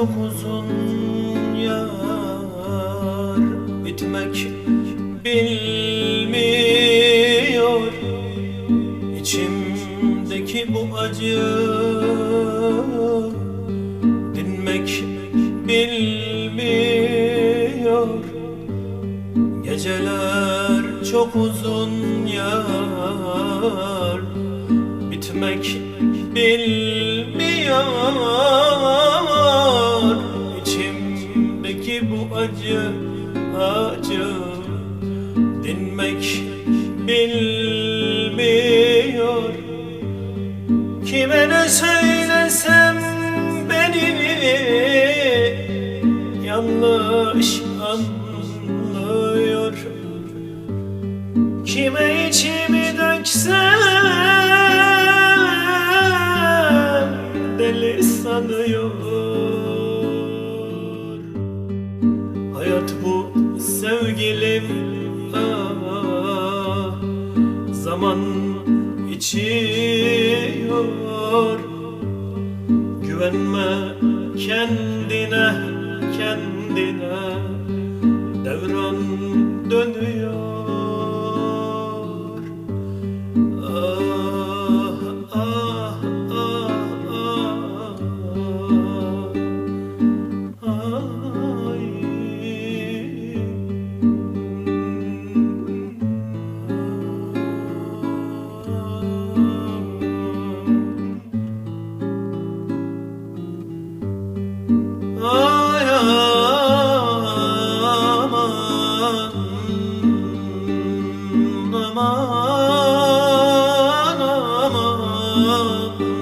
çok uzun yar Bitmek bilmiyor. İçimdeki bu acı Dinmek bilmiyor. Geceler çok uzun yar Bitmek bilmiyor. İçimdeki bu acı acı Dinmek bilmiyor. Kime ne söylesem beni yanlış anlıyor. Kime sanıyor Hayat bu sevgilim ah, Zaman içiyor. Güvenme kendine kendine. Devran dönüyor Oh.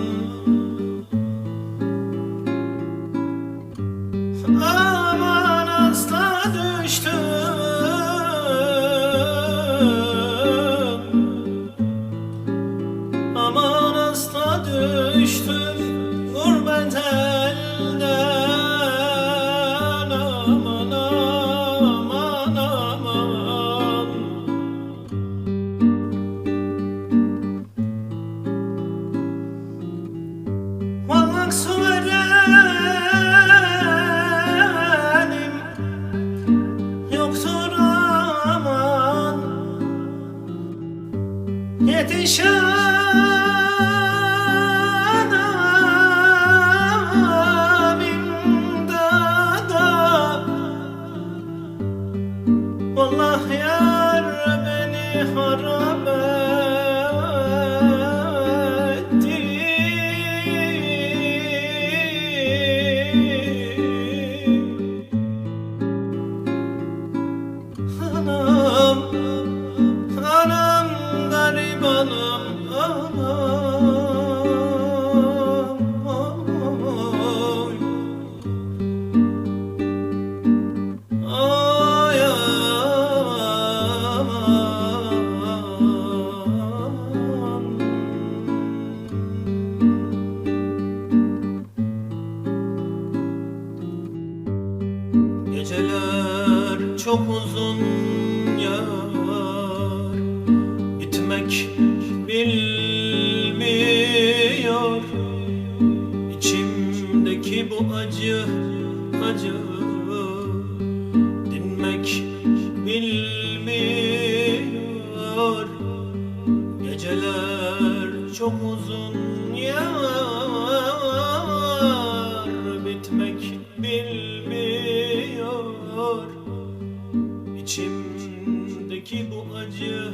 nation. Çok uzun yar. Bitmek bilmiyor. İçimdeki bu acı acı acı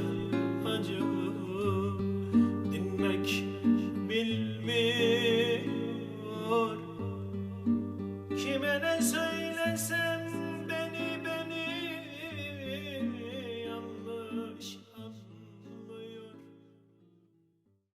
acı dinmek bilmiyor. Kime ne söylesem